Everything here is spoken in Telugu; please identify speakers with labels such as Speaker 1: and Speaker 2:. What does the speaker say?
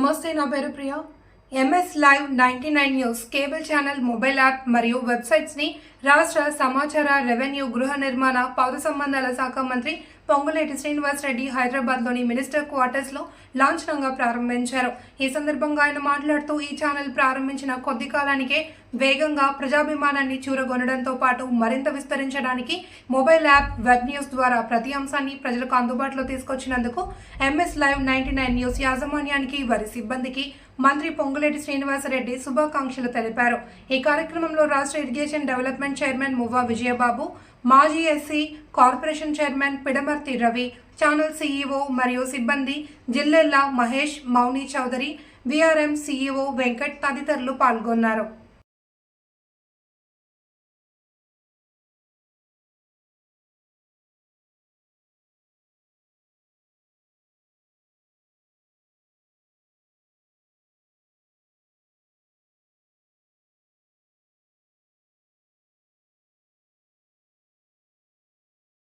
Speaker 1: నమస్తే నా పేరు Priya. MS live ninety nine news cable channel mobile app మరియు వెబ్సైట్స్ని రాష్ట్ర సమాచార రెవెన్యూ గృహ నిర్మాణ పౌర సంబంధాల శాఖ మంత్రి పొంగులేటి శ్రీనివాస్ రెడ్డి హైదరాబాద్లోని మినిస్టర్ క్వార్టర్స్లో లాంఛనంగా ప్రారంభించారు. ఈ సందర్భంగా ఆయన మాట్లాడుతూ ఈ ఛానల్ ప్రారంభించిన కొద్ది కాలానికే వేగంగా ప్రజాభిమానాన్ని చూరగొనడంతో పాటు మరింత విస్తరించడానికి మొబైల్ యాప్ వెబ్ న్యూస్ ద్వారా ప్రతి అంశాన్ని ప్రజలకు అందుబాటులో తీసుకొచ్చినందుకు MS live ninety nine news యాజమాన్యానికి వారి సిబ్బందికి మంత్రి పొంగులేటి శ్రీనివాసరెడ్డి శుభాకాంక్షలు తెలిపారు. ఈ కార్యక్రమంలో రాష్ట్ర irrigation development chairman Muvva Vijayababu మాజీ SC corporation chairman Pidamarthi Ravi channel CEO మరియు సిబ్బంది జిల్లెల్లా మహేష్ మౌని చౌదరి విఆర్ఎం సీఈఓ వెంకట్ తదితరులు పాల్గొన్నారు.